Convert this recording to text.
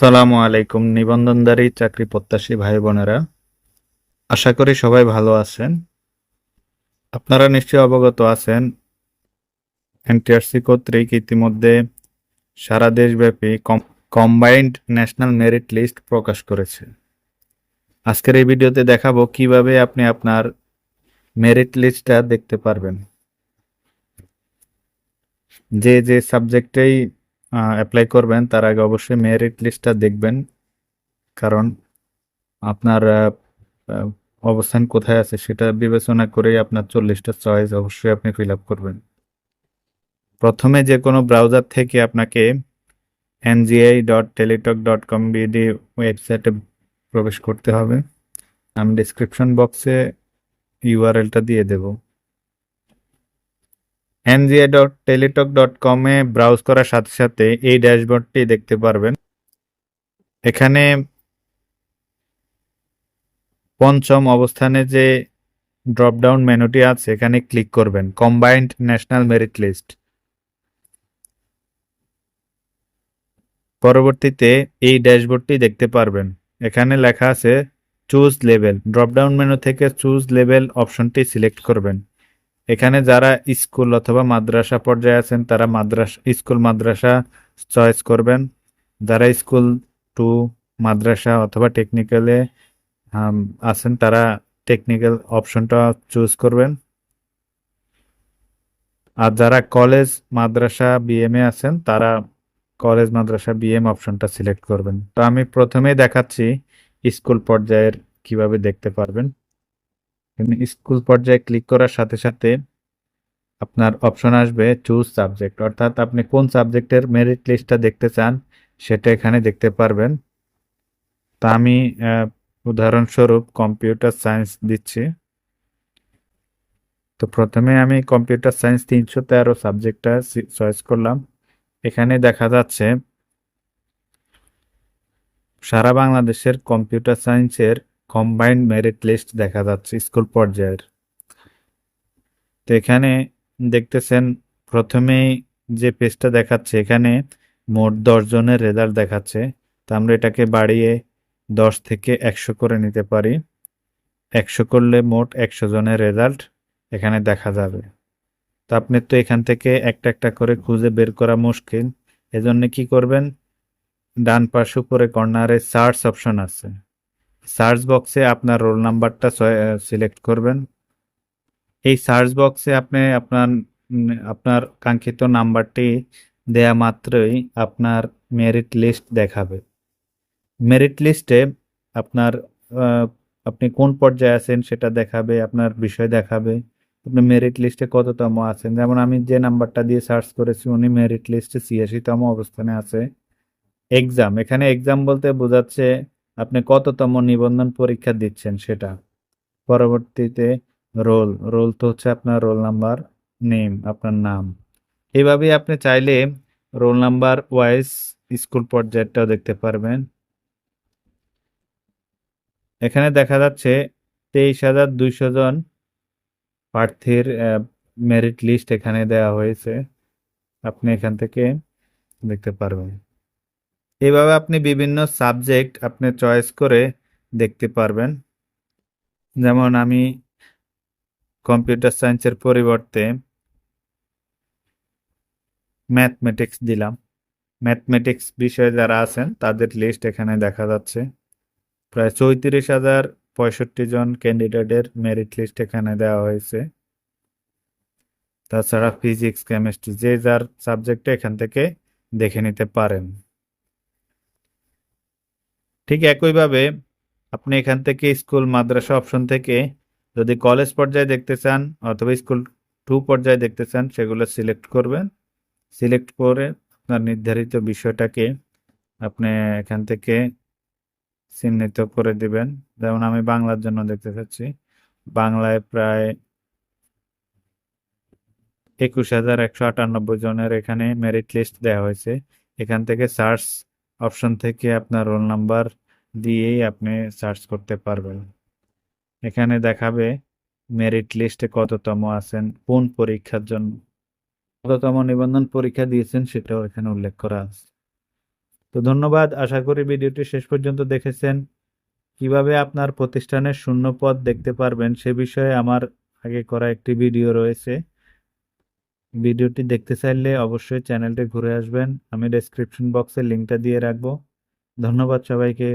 আসসালামু আলাইকুম নিবন্ধনধারী চাকরি প্রত্যাশী ভাই বোনেরা। আশা করি সবাই ভালো আছেন। আপনারা নিশ্চয়ই অবগত আছেন, এনটিআরসি কর্তৃক ইতিমধ্যে সারা দেশব্যাপী কম্বাইন্ড ন্যাশনাল মেরিট লিস্ট প্রকাশ করেছে। আজকের এই ভিডিওতে দেখাবো কীভাবে আপনি আপনার মেরিট লিস্টটা দেখতে পারবেন। যে যে সাবজেক্টেই অ্যাপ্লাই করবেন, তার আগে অবশ্যই মেরিট লিস্টটা দেখবেন। কারণ আপনার অবস্থান কোথায় আছে সেটা বিবেচনা করেই আপনার চল্লিশটা চয়েস অবশ্যই আপনি ফিল আপ করবেন। প্রথমে যে কোনো ব্রাউজার থেকে আপনাকে NGI dot Teletalk dot com BD ওয়েবসাইটে প্রবেশ করতে হবে। আমি ডিসক্রিপশন বক্সে ইউআরএলটা দিয়ে দেবো। এনজিএ ডট টেলিটক ডট কমে ব্রাউজ করার সাথে সাথে এই ড্যাশবোর্ডটি দেখতে পারবেন। এখানে পঞ্চম অবস্থানে যে ড্রপডাউন মেনুটি আছে, এখানে ক্লিক করবেন কম্বাইন্ড ন্যাশনাল মেরিট লিস্ট পরবর্তীতে এই ড্যাশবোর্ডটি দেখতে পারবেন। এখানে লেখা আছে চুজ লেভেল ড্রপডাউন মেনু থেকে চুজ লেভেল অপশনটি সিলেক্ট করবেন। এখানে যারা স্কুল অথবা মাদ্রাসা পর্যায়ে আছেন, তারা মাদ্রাসা, স্কুল মাদ্রাসা চয়েস করবেন। যারা স্কুল টু মাদ্রাসা অথবা টেকনিক্যালে আছেন, তারা টেকনিক্যাল অপশনটা চুজ করবেন। আর যারা কলেজ মাদ্রাসা বিএমএ আছেন, তারা কলেজ মাদ্রাসা বিএম অপশনটা সিলেক্ট করবেন। তো আমি প্রথমেই দেখাচ্ছি স্কুল পর্যায়ের কীভাবে দেখতে পারবেন। এখানে স্কুল পর্যায়ে ক্লিক করার সাথে সাথে আপনার অপশন আসবে চুজ সাবজেক্ট অর্থাৎ আপনি কোন সাবজেক্টের মেরিট লিস্টটা দেখতে চান, সেটা এখানে দেখতে পারবেন। তা আমি উদাহরণস্বরূপ কম্পিউটার সায়েন্স দিচ্ছি। তো প্রথমে আমি কম্পিউটার সায়েন্স তিনশো তেরো সাবজেক্টটা চয়েস করলাম। এখানে দেখা যাচ্ছে সারা বাংলাদেশের কম্পিউটার সায়েন্সের কম্বাইন্ড মেরিট লিস্ট দেখা যাচ্ছে স্কুল পর্যায়ের। তো এখানে দেখতেছেন, প্রথমেই যে পেজটা দেখাচ্ছে, এখানে মোট দশ জনের রেজাল্ট দেখাচ্ছে। তো আমরা এটাকে বাড়িয়ে দশ থেকে একশো করে নিতে পারি। একশো করলে মোট একশো জনের রেজাল্ট এখানে দেখা যাবে। তো আপনি তো এখান থেকে একটা একটা করে খুঁজে বের করা মুশকিল। এজন্য কি করবেন? ডান পাশে উপরে কর্নারে সার্চ অপশন আছে। সার্চ বক্সে আপনার রোল নাম্বারটা সিলেক্ট করবেন। এই সার্চ বক্সে আপনি আপনার আপনার কাঙ্ক্ষিত নাম্বারটি দেয়া মাত্রই আপনার মেরিট লিস্ট দেখাবে। মেরিট লিস্টে আপনার আপনি কোন পর্যায়ে আছেন সেটা দেখাবে, আপনার বিষয় দেখাবে। আপনি মেরিট লিস্টে কততম আছেন? যেমন আমি যে নাম্বারটা দিয়ে সার্চ করেছি উনি মেরিট লিস্টে ছিয়াশিতম অবস্থানে আছে। এক্সাম, এখানে এক্সাম বলতে বোঝাচ্ছে আপনি কততম নিবন্ধন পরীক্ষা দিচ্ছেন সেটা? পরবর্তীতে রোল রোল তো হচ্ছে আপনার রোল নাম্বার, নেম, আপনার নাম। এইভাবে আপনি চাইলে রোল নাম্বার ওয়াইজ স্কুল পর্যায়টাও দেখতে পারবেন। এখানে দেখা যাচ্ছে তেইশ হাজার দুইশো জন প্রার্থীর মেরিট লিস্ট এখানে দেওয়া হয়েছে। আপনি এখান থেকে দেখতে পারবেন। এইভাবে আপনি বিভিন্ন সাবজেক্ট আপনি চয়েস করে দেখতে পারবেন। যেমন আমি কম্পিউটার সায়েন্সের পরিবর্তে ম্যাথমেটিক্স দিলাম। ম্যাথমেটিক্স বিষয়ে যারা আছেন, তাদের লিস্ট এখানে দেখা যাচ্ছে। প্রায় চৌত্রিশ হাজার পঁয়ষট্টি জন ক্যান্ডিডেটের মেরিট লিস্ট এখানে দেওয়া হয়েছে। তাছাড়া ফিজিক্স কেমিস্ট্রি যে যার সাবজেক্টে এখান থেকে দেখে নিতে পারেন। ঠিক একইভাবে আপনি এখান থেকে স্কুল, মাদ্রাসা অপশন থেকে যদি কলেজ পর্যায়ে দেখতে চান অথবা স্কুল টু পর্যায়ে দেখতে চান, সেগুলো সিলেক্ট করবেন। সিলেক্ট করে আপনার নির্ধারিত বিষয়টাকে আপনি এখান থেকে চিহ্নিত করে দিবেন। যেমন আমি বাংলার জন্য দেখতে চাচ্ছি, বাংলায় প্রায় একুশ হাজার একশো আটানব্বই জনের এখানে মেরিট লিস্ট দেওয়া হয়েছে। এখান থেকে সার্চ অপশন থেকে আপনার রোল নাম্বার দিয়েই আপনি সার্চ করতে পারবেন। এখানে দেখাবে মেরিট লিস্টে কততম আছেন, কোন পরীক্ষার জন্য কততম নিবন্ধন পরীক্ষা দিয়েছেন সেটাও এখানে উল্লেখ করা আছে। তো ধন্যবাদ, আশা করি ভিডিওটি শেষ পর্যন্ত দেখেছেন। কীভাবে আপনার প্রতিষ্ঠানের শূন্য পদ দেখতে পারবেন সে বিষয়ে আমার আগে করা একটি ভিডিও রয়েছে। ভিডিওটি দেখতে চাইলে অবশ্যই চ্যানেলটি ঘুরে আসবেন। আমি ডেসক্রিপশন বক্সে লিঙ্কটা দিয়ে রাখব। ধন্যবাদ সবাইকে।